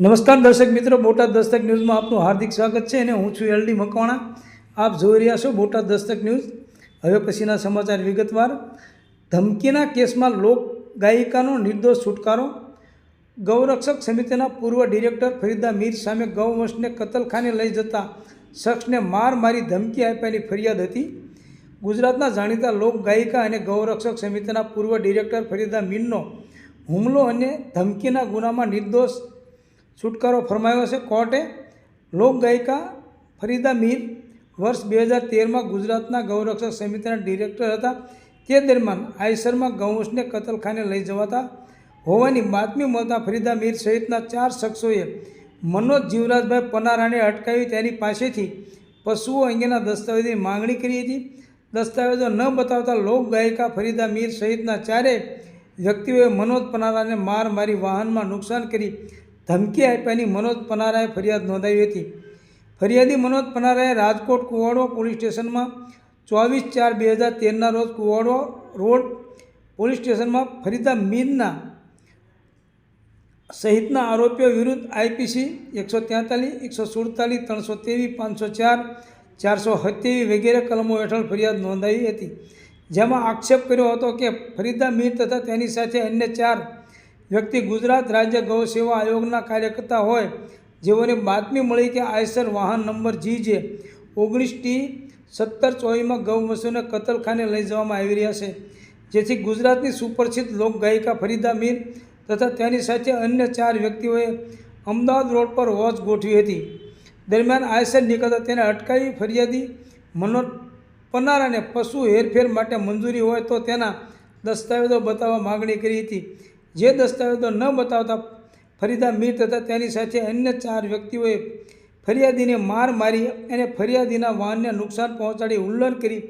નમસ્કાર દર્શક મિત્રો, બોટાદ દસ્તક ન્યૂઝમાં આપનું હાર્દિક સ્વાગત છે અને હું છું એલડી મકવાણા. આપ જોઈ રહ્યા છો બોટાદ દસ્તક ન્યૂઝ. હવે પછીના સમાચાર વિગતવાર. ધમકીના કેસમાં લોક ગાયિકાનો નિર્દોષ છુટકારો. ગૌરક્ષક સમિતિના પૂર્વ ડિરેક્ટર ફરીદા મીર સામે ગૌવંશને કતલખાને લઈ જતા શખ્સને માર મારી ધમકી આપ્યાની ફરિયાદ હતી. ગુજરાતના જાણીતા લોક ગાયિકા અને ગૌરક્ષક સમિતિના પૂર્વ ડિરેક્ટર ફરીદા મીરનો હુમલો અને ધમકીના ગુનામાં નિર્દોષ છુટકારો ફરમાયો છે. કોર્ટે લોકગાયિકા ફરીદા મીર વર્ષ બે હજાર તેરમાં ગુજરાતના ગૌરક્ષક સમિતિના ડિરેક્ટર હતા. તે દરમિયાન આયસરમાં ગૌવંશને કતલખાને લઈ જવાતા હોવાની બાતમી મળતા ફરીદા મીર સહિતના ચાર શખ્સોએ મનોજ જીવરાજભાઈ પનારાને અટકાવી તેની પાસેથી પશુઓ અંગેના દસ્તાવેજની માંગણી કરી હતી. દસ્તાવેજો ન બતાવતા લોકગાયિકા ફરીદા મીર સહિતના ચારેય વ્યક્તિઓએ મનોજ પનારાને માર મારી વાહનમાં નુકસાન કરી ધમકી આપ્યાની મનોજ પનારાએ ફરિયાદ નોંધાવી હતી. ફરિયાદી મનોજ પનારાએ રાજકોટ કુવાડો પોલીસ સ્ટેશનમાં ચોવીસ ચાર બે હજાર તેરના રોજ કુવાડો રોડ પોલીસ સ્ટેશનમાં ફરીદા મીરના સહિતના આરોપીઓ વિરુદ્ધ આઈપીસી એકસો ત્યાંતાલીસ, એકસો સુડતાલીસ, ત્રણસો ત્રેવીસ, પાંચસો ચાર, ચારસો સત્યાવીસ વગેરે કલમો હેઠળ ફરિયાદ નોંધાવી હતી. જેમાં આક્ષેપ કર્યો હતો કે ફરીદા મીર તથા તેની સાથે અન્ય ચાર વ્યક્તિ ગુજરાત રાજ્ય ગૌ સેવા આયોગના કાર્યકર્તા હોય, જેઓને બાતમી મળી કે આયસર વાહન નંબર જી જે ઓગણીસ ટી સત્તર ચોવીસમાં ગૌવંશોને કતલખાને લઈ જવામાં આવી રહ્યા છે. જેથી ગુજરાતની સુપરિચિત લોકગાયિકા ફરીદા મીર તથા તેની સાથે અન્ય ચાર વ્યક્તિઓએ અમદાવાદ રોડ પર વોચ ગોઠવી હતી. દરમિયાન આયસર નીકળતા તેને અટકાવી ફરિયાદી મનોજ પનારાને પશુ હેરફેર માટે મંજૂરી હોય તો તેના દસ્તાવેજો બતાવવા માગણી કરી હતી. જે દસ્તાવેજો ન બતાવતા ફરીદા મીર તથા તેની સાથે અન્ય ચાર વ્યક્તિઓએ ફરિયાદીને માર મારી અને ફરિયાદીના વાહનને નુકસાન પહોંચાડી હુલ્લર કરી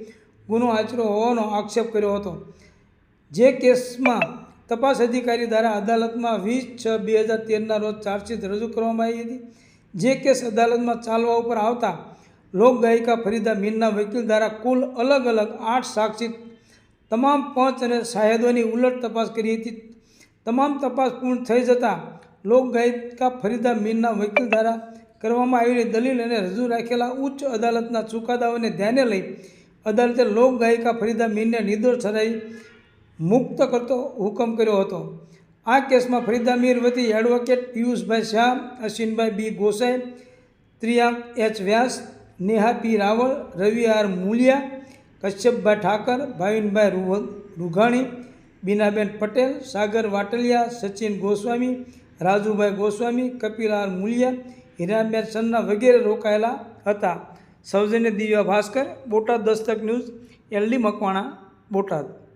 ગુનો આચર્યો હોવાનો આક્ષેપ કર્યો હતો. જે કેસમાં તપાસ અધિકારી દ્વારા અદાલતમાં વીસ છ બે હજાર તેરના રોજ ચાર્જશીટ રજૂ કરવામાં આવી હતી. જે કેસ અદાલતમાં ચાલવા ઉપર આવતા લોકગાયિકા ફરીદા મીરના વકીલ દ્વારા કુલ અલગ અલગ આઠ સાક્ષી, તમામ પંચ અને સાહેદોની ઉલટ તપાસ કરી હતી. તમામ તપાસ પૂર્ણ થઈ જતાં લોકગાયિકા ફરીદા મીરના વકીલ દ્વારા કરવામાં આવેલી દલીલ અને રજૂ રાખેલા ઉચ્ચ અદાલતના ચુકાદાઓને ધ્યાને લઈ અદાલતે લોકગાયિકા ફરીદા મીરને નિર્દોષ ઠરાવી મુક્ત કરતો હુકમ કર્યો હતો. આ કેસમાં ફરીદા મીર વતી advocate Piyushbhai Shah, Ashwinbhai B Gosai Triyank H Vyas, Neha P Raval, Ravi R Mulia, Kashyapbhai Thakar, Bhavinbhai Rughani Binaben Patel, Sagar Vataliya, Sachin Goswami, Rajubhai Goswami, Kapil R Mulia, Hiraben Sanna વગેરે રોકાયેલા હતા. સૌજન્ય Divya Bhaskar, Botad Dastak news, LD Makwana, Botad.